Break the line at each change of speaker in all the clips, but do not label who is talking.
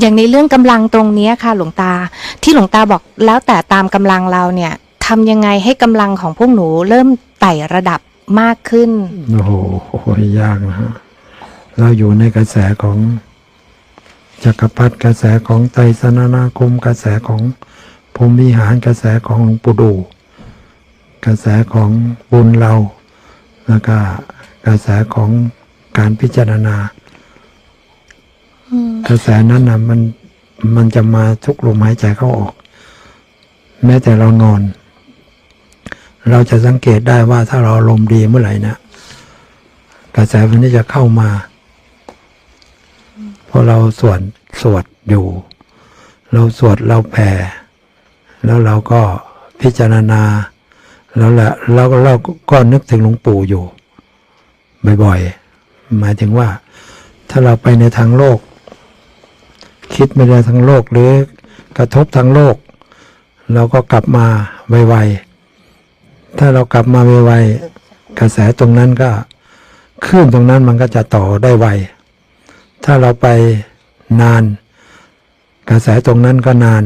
อย่างในเรื่องกำลังตรงนี้ค่ะ หลวงตา ที่หลวงตาบอกแล้วแต่ตามกำลังเราเนี่ยทำยังไงให้กำลังของพวกหนูเริ่มไต่ระดับมากขึ้น
โอ้โหโอ้โหยากนะฮะเราอยู่ในกระแสของจักรพรรดิกระแสของไตรสนานาคม กระแสของภูมิหารกระแสของหลวงปู่ดูกระแสของบุญเรา แล้วก็กระแสของการพิจารณา กระแสนั้นนะมันมันจะมาทุกลมหายใจเข้าออก แม้แต่เรานอน เราจะสังเกตได้ว่าถ้าเราลมดีเมื่อไหร่นะกระแสวันนี้จะเข้ามาเพราะเราสวดสวดอยู่ เราสวดเราแผ่ แล้วเราก็พิจารณา แล้วแหละเราก็เราก็นึกถึงหลวงปู่อยู่ บ่อยๆ หมายถึงว่า ถ้าเราไปในทางโลก คิดไม่ได้ทางโลกหรือกระทบทางโลก เราก็กลับมาไวๆถ้าเรากลับมาไวๆกระแสตรงนั้นก็คลื่นตรงนั้นมันก็จะต่อได้ไว ถ้าเราไปนาน กระแสตรงนั้นก็นาน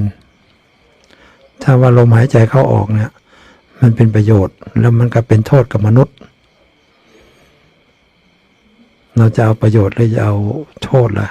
ถ้าว่าลมหายใจเข้าออกเนี่ยมันเป็นประโยชน์แล้วมันก็เป็นโทษกับมนุษย์ เราจะเอาประโยชน์หรือจะเอาโทษล่ะ